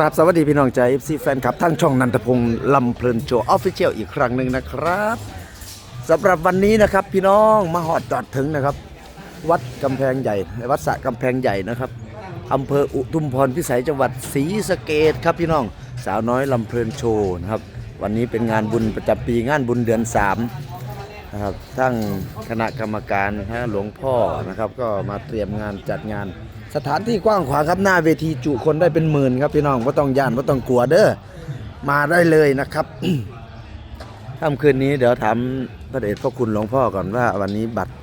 ครับสวัสดีพี่น้องใจ FC แฟนคลับทั้งช่องนันทพงศ์ลำเพลินโชว์ออฟฟิเชียลอีกครั้งหนึ่งนะครับสำหรับวันนี้นะครับพี่น้องมาหอดจอดถึงนะครับ วัดกำแพงใหญ่ วัดสระกำแพงใหญ่นะครับอำเภออุทุมพรพิสัยจังหวัดศรีสะเกดครับพี่น้องสาวน้อยลำเพลินโชว์นะครับ วันนี้เป็นงานบุญประจำปีงานบุญเดือนสามนะครับทั้งคณะกรรมการฮะหลวงพ่อนะครับ ก็มาเตรียมงานจัดงาน สถานที่กว้างขวางครับหน้าเวทีจุคนได้เป็นหมื่นครับพี่น้องไม่ต้องย่านไม่ต้องกลัวเด้อมาได้เลยนะครับค่ำคืนนี้เดี๋ยวถามพระเดชพระคุณหลวงพ่อก่อนว่า วันนี้บัตร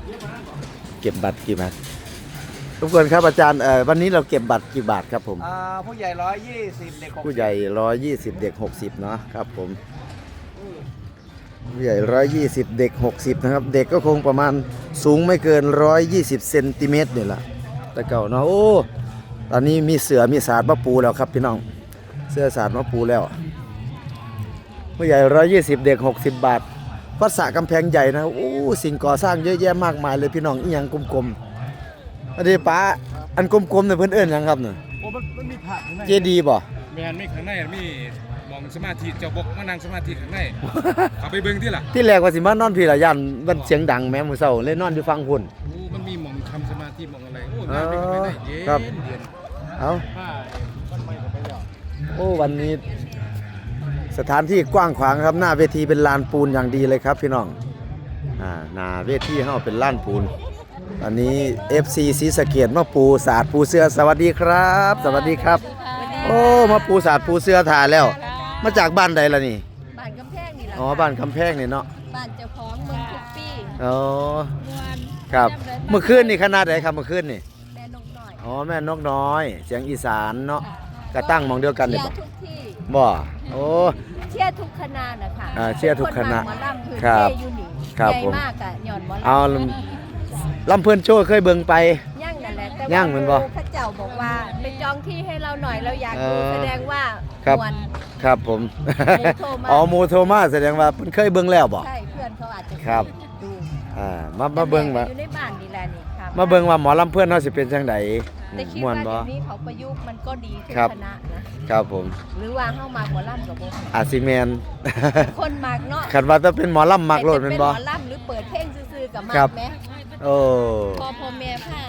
เก็บบัตรกี่บาททุกคนครับอาจารย์เอ่อวันนี้เราเก็บบัตรกี่บาทครับผม อ่าผู้ใหญ่ร้อยยี่สิบเด็กหกผู้ใหญ่ร้อยยี่สิบเด็กหกสิบเนาะครับผมผู้ใหญ่ร้อยยี่สิบเด็กหกสิบนะครับ เด็กก็คงประมาณสูงไม่เกินร้อยยี่สิบเซนติเมตรนี่แหละ แต่เก่าเนาะโอ้ตอนนี้มีเสือมีสาดมะปูแล้วครับพี่น้อง เสื้อสาดมะปูแล้วผู้ใหญ่ร้อยยี่สิบเด็กหกสิบบาทวัดสระกำแพงใหญ่นะโอ้สิ่งก่อสร้างเยอะแยะมากมายเลยพี่น้องอีหยังกลมๆอันนี้ป้าอันกลมๆเนี่ยเพื่อนเอิ้นหยังครับเนี่ยโอ้มันมันมีผักข้างในเจดีย์บ่ แมนมีข้างในมีมองสมาธิเจ้าบกมานั่งสมาธิข้างใน เอาไปเบิ่งที่ล่ะที่แรกว่าสิมานอนพี่ละยันมันเสียงดังแม่มื้อเช้าเลยนอนอยู่ฟังพุ่น โอ้มันมีหมองทำสมาธิหมองอะไร โอ้น่าไปข้างในได้เย็นครับเย็นเอ้าผ้าต้นไม้ก็ไปแล้วโอ้วันนี้ สถานที่กว้างขวางครับหน้าเวทีเป็นลานปูนอย่างดีเลยครับพี่น้องอ่าหน้าเวทีเฮาเป็นลานปูนอันนี้ FC ศรีสะเกียดมาปูสาดปูเสื้อสวัสดีครับ สวัสดีครับ โอ้มาปูสาดปูเสื้อถ่ายแล้ว มาจากบ้านใดล่ะนี่บ้านกำแพงนี่แหละอ๋อบ้านคำแพงนี่เนาะบ้านเจ้าของเมืองทุกปีอ๋อมวนครับเมื่อคืนนี่ขนาดไหนครับเมื่อคืนนี่แม่นกน้ อยอ๋อแม่นกน้อย เสียงอีสานเนาะกระตั้งหมองเดียวกันเชีนี่ยบ่ร์ทุกที่ บ่โอ้ เชียร์ทุกคณะนะคะอ่าเชียร์ทุกคณะนมากหมอลำคือครับเชียร์อยู่นี่ครับใหญ่ผม มากอะหย่อนหมอลำเอาลำเพิ่นโชว์เคยเบิ่งไป ย่างนั่นแหละแต่ย่างเหมือนบ่ครูเข้าเจ้าบอกว่าไปจองที่ให้เราหน่อยเราอยากดูเออแสดงว่าครับมวน ครับผมโมโทมา อ๋อโมโทมาแสดงว่าเพิ่นเคยเบิ่งแล้วบ่ ใช่เพื่อนเขาอาจจะครับ ดูอ่ามามาเบิ่งว่าอยู่ในบ้านนี่แหละนี่ครับ มาเบิ่งว่าหมอลำเพื่อนเฮาสิเป็นจังไดแต่คิดม่วนว่าบ่ เดี๋ยวนี้เขาประยุกต์มันก็ดีทุกครับ คณะนะครับผมหรือว่าเข้ามาหมอลำกับโบอาซิแมนคนมากเนาะคันว่าถ้าเป็นหมอลำมักโลดแม่นบ่ เป็นหมอลำหรือเปิดเพลงซื่อๆกับมาครักบไหมโอ้ พอพ่อแม่ผ้า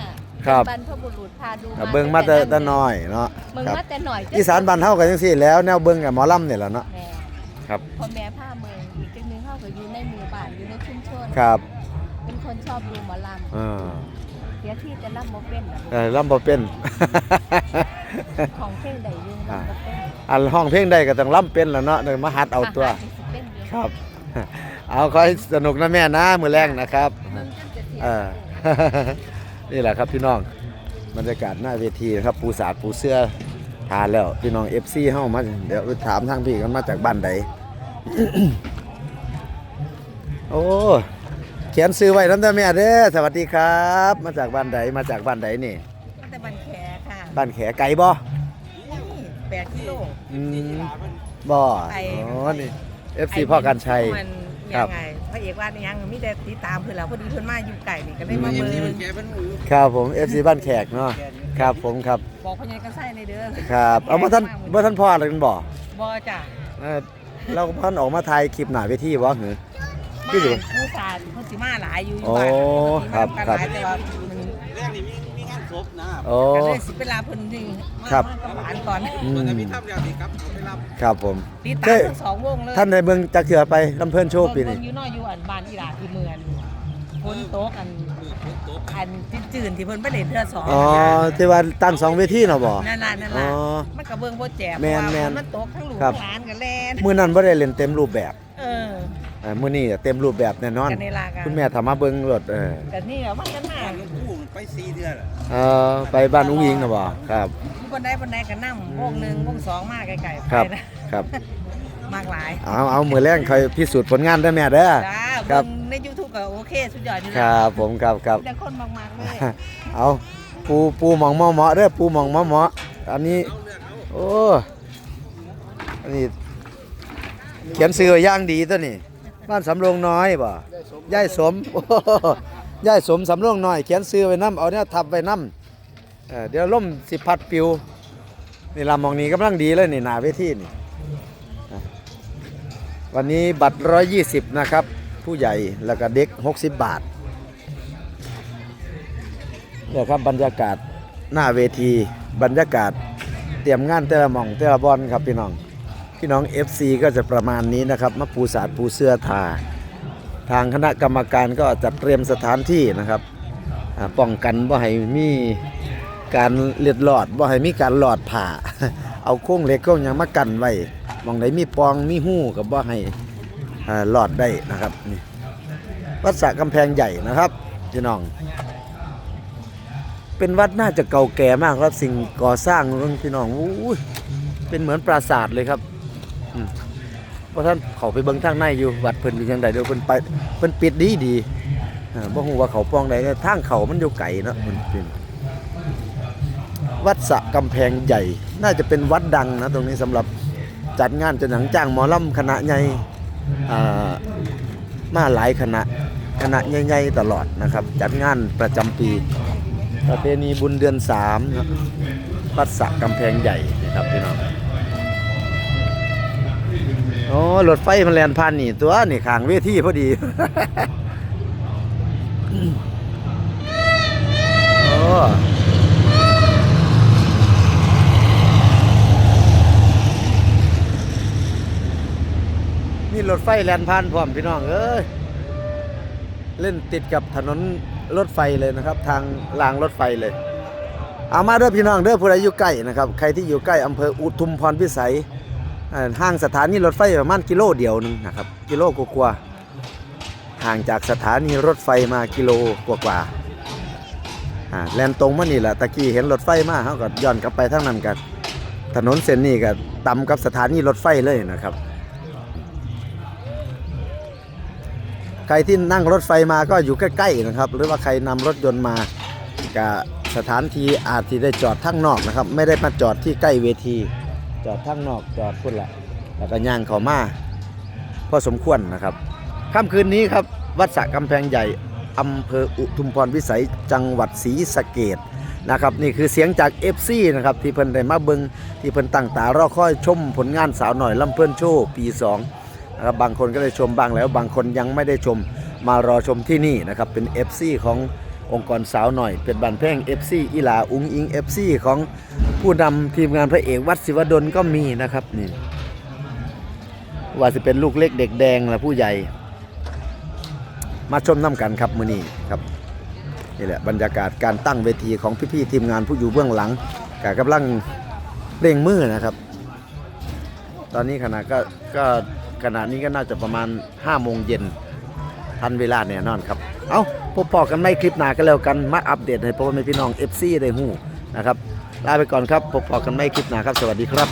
ครับบรรพบุรุษพาดูเบิ่งมาแต่แต่น้อยเนาะเบิ่งครับมาแต่หน่อยอีสานบ้านเฮาก็จังซี่แหล้วแนวเบิ่งกับหมอลำนี่แหละเนาะแม่ครับพ่อแม่ผ้าเมืองอีกจังหนึงเข้าก็อยู่ในหมู่บ้านอยู่ในชุมชนครับเป็นคนชอบดูหมอลอ่าำเดี๋ยวที่จะรับโมเป็นน่ะเออลำบ่เป็น ของเพลงใดอยุ่งลำก็เป็นอันห้องเพลงใดก็ต้องลำเป็นแล้วเนาะเดี๋ยวมาหัดเอาตัวหสิเป็นอยู่ครับ เอาขอให้สนุกนะแม่นะมือแรงนะครับ เบิ่งจนจะเสียเออ นี่แหละครับพี่น้องบรรยากาศหน้าเวทีนะครับ ปูสาดปูเสื้อทานแล้ว พี่น้อง FC เฮามา เดี๋ยวถามทางพี่กันมาจากบ้านใด โอ้ เขียนซื้อไว้น้ำตาแม่เด้อสวัสดีครับ มาจากบ้านใดมาจากบ้านใดนี่แต่บันแขค่ะบ้านแขไก่บ่แปดกิโลอืมบ่ไปอ๋อนี่ FC พ่อกันชัยมันครัยับงไงพระเอกว่ายังมีแต่ติดตามเพื่อนเราพอดีเพื่อนมาอยู่ไก่นี่ก็เลยมาเบิ่งครับผม FC บ้านแขกเนาะครับผมครับบอกพญายกระไส้ในเด้อครับเอามาท่านมาท่านพ่ออะไรกันบ่บอจ้ะเออเราพันออกมาถ่ายคลิปหน้าเวทีบ่หือ มาพี่ดูผู้สาดเพิ่นสิมาหลายอยู่อโอ้ยู่บ้านครับปกติมากันหลายแต่ว่ามันโอ้ ก็เลยสิเวลาเพิ่นนี่มาครับ มากับหลานก่อนอืมครับผมติดเฮ้ตามยทั้งสองวงเลยท่านในเมืองจักเถื่อไปลำเพิ่นโชว์ปีนี้ เบิ่งอยู่น้อยอยู่อันบ้านอีหลาที่เมืองฝนตกอันอันจืดๆที่เพิ่นไปเล่นเทื่อสองอ๋อที่ว่าตั้งสองเวทีเนาะบ่ นั่นล่ะนั่นอ๋ล่ะอมันก็เบิ่งบ่แจ่มแม่นเพราะว่าแม่นมันตกทั้งลูกครับ ทั้งหลานกันแล่นมื้อนั้นบ่ได้เล่นเต็มรูปแบบ เออเออมื้อนี้เต็มรูปแบบแน่นอน กันในลากันคุณแม่ถามมาเบิ่งรถเออกันนี่เอามากันมาเออไปบ้านอุ้งอิงน่ะบ่ครับบนใดบนใดก็นำวงหนึงวงสองมาไกลๆครับ ไปนะครับ มากหลายเอาเอามื้อแรงค่อยพิสูจน์ผลงานเด้อแม่เด้อ จ้าครับ เบิ่งใน YouTube ก็โอเค สุดยอดอยู่คนะรับผมครับครับ แต่คนมากๆเลยเอาปูปูหมองหมอเหมาะเด้อปูหมองหมอเหมาะอันนี้โอ้อันนี้เขียนซื้อไว้อย่างดีตัวนี้ บ้านสำโรงน้อยบ่ย่ายสมโอ้ย่ายสมสำโรงน้อย เขียนซื้อไว้น้ำเอาเนี่ยทับไว้น้ำเเดี๋ยวล่มสิพัดปิวนี่ลำมองนี้กำลังดีเลยนี่หนาเวทีนี่วันนี้บัตร 120 นะครับ ผู้ใหญ่แล้วก็เด็ก 60 บาทเนี่ยครับบรรยากาศหน้าเวที บรรยากาศเตรียมงานแต่ละมองแต่ละบอลครับพี่น้อง พี่น้อง FC ก็จะประมาณนี้นะครับมาปูสาดปูเสื้อทา ทางคณะกรรมการก็จัดเตรียมสถานที่นะครับป้องกันว่าให้มีการเลียดหลอดว่าให้มีการหลอดผ่า เอาโค้งเล็กโค้งยังมากันไว้มองไหนมีปองมีหู้กับว่าให้หลอดได้นะครับนี่วัดสระกำแพงใหญ่นะครับพี่น้อง เป็นวัดน่าจะเก่าแก่มากครับสิ่งก่อสร้างของพี่น้องอู้เป็นเหมือนปราสาทเลยครับ เพราะท่านเขาไปเบิ่งทางในอยู่วัดเพิ่นอยู่จังใดเดี๋ยวเพิ่นไปเพิ่นปิดดีดีๆอ่าบ่ฮู้ว่าเขาปองใดแต่ทางเขามันอยู่ไกลเนาะมันเป็นวัดสะกำแพงใหญ่ น่าจะเป็นวัดดังนะตรงนี้สำหรับจัดงานจะหนังจ้างหมอลำคณะใหญ่อ่ามาหลายคณะคณะใหญ่ๆตลอดนะครับ จัดงานประจำปี ประเพณีบุญเดือนสามนะวัดสะกำแพงใหญ่นะครับพี่น้อง โอ้รถไฟมันแล่นผ่านนี่ ตัวนี่ขางเวทีพอดี โอ้นี่รถไฟแล่นผ่านพร้อมพี่น้องเอ้ยเล่นติดกับถนนรถไฟเลยนะครับ ทางรางรถไฟเลยเอามาเด้อพี่น้องเด้อผู้ใดอยู่ใกล้นะครับ ใครที่อยู่ใกล้อำเภออุทุมพรพิสัย ห่างสถานีรถไฟประมาณกิโลเดียวหนึงนะครับกิโลกว่าห่างจากสถานีรถไฟมากิโลกว่าๆอ่าแลนตรงมานี่แหละตะกี้เห็นรถไฟมาเขาก็ย้อนกลับไปทางนั้นกันถนนเส้นนี้ก็ต่ำกับสถานีรถไฟเลยนะครับใครที่นั่งรถไฟมาก็อยู่ใกล้ๆนะครับ หรือว่าใครนำรถยนต์มากับสถานที่อาจที่ได้จอดทั้งนอกนะครับ ไม่ได้มาจอดที่ใกล้เวที จอดทั้งนอกจอดพุ่นละแล้วก็ย่างเขามาพอสมควรนะครับค่ำคืนนี้ครับวัดสะกำแพงใหญ่อำเภออุทุมพรวิสัยจังหวัดศรีสะเกดนะครับนี่คือเสียงจาก FC นะครับที่เพิ่นได้มาเบิงที่เพิ่นตั้งตารอคอยชมผลงานสาวหน่อยลำเพื่อนโชว์ปี2นะครับบางคนก็ได้ชมบ้างแล้ว บางคนยังไม่ได้ชมมารอชมที่นี่นะครับเป็น FC ของ องค์กรสาวหน่อย เป็นบันเพลง FC อีหลาอุงอิง FC ของผู้นำทีมงานพระเอกวัดศิวดลก็มีนะครับนี่ว่าจะเป็นลูกเล็กเด็กแดงและผู้ใหญ่ มาชมน้ำกันครับมือนี้ครับนี่แหละบรรยากาศการตั้งเวทีของพี่ๆทีมงานผู้อยู่เบื้องหลังกกำลังเร่งมือนะครับ ตอนนี้ขณะก็ก็ขณะนี้ก็น่าจะประมาณ5โมงเย็นทันเวลาแน่นอนครับ เอ้า พบปอกันไม่คลิปหน้ากันแล้วกันมาอัปเดตให้พ่อแม่พี่น้อง FC ได้หู้นะครับลาไปก่อนครับพบปอกันไม่คลิปหน้าครับ สวัสดีครับ